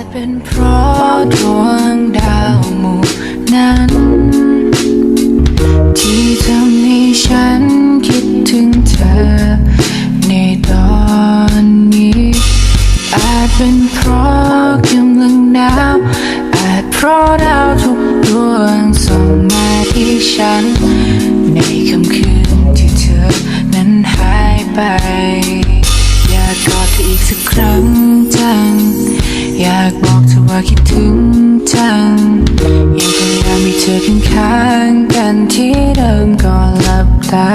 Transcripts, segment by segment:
จเป็นเพราะดวงดาวหมู่นั้น ที่ทำให้ฉันคิดถึงเธอ ในตอนนี้ อาจเป็นเพราะกำลังหนาวอาจเพราะดาวทุกดวงส่องมาที่ฉัน ในค่ำคืนที่เธอนั้นหายไป อยากกอดเธออีกสักครั้ง อยากบอกเธอว่าคิดถึงจังยังพยายามมีเธอข้างๆกันที่เดิมก่อนหลับตา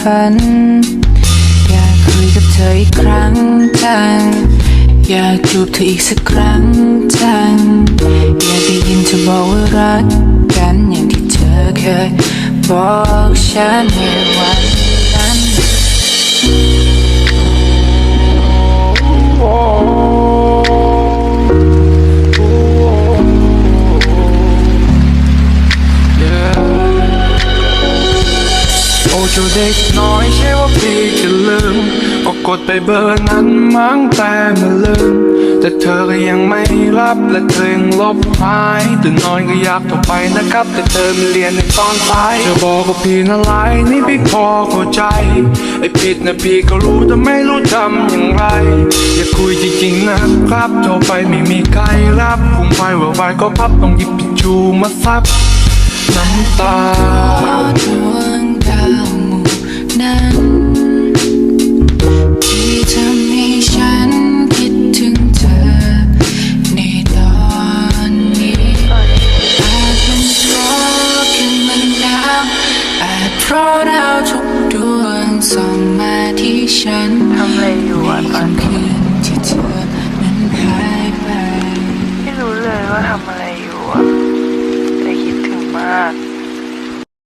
ฝัน อยากคุยกับเธออีกครั้งจัง อยากจูบเธออีกสักครั้งจัง อยากได้ยินเธอบอกว่ารักกันอย่างที่เธอเคยบอกฉันในวัน จ้าเด็กน้อยใช่ว่าพี่จะลืมก็กดไปเบอร์นั้นมั้งแต่มาลืม แต่เธอก็ยังไม่รับและเธอยังลบหายตื่นนอนก็อยากโทรไปนะครับ แต่เธอไม่เรียนในตอนสายเธอบอกกับพี่นะไลน์นี่พี่พอเข้าใจ ไอ้ผิดนะพี่ก็รู้แต่ไม่รู้ทำอย่างไร อย่าคุยจริงๆนะครับโทรไปไม่มีใครรับคุมไฟว่าไวก็พับต้องหยิบทิชชูมาซับน้ำตา ฉันทำอะไรอยู่อะตอนนี้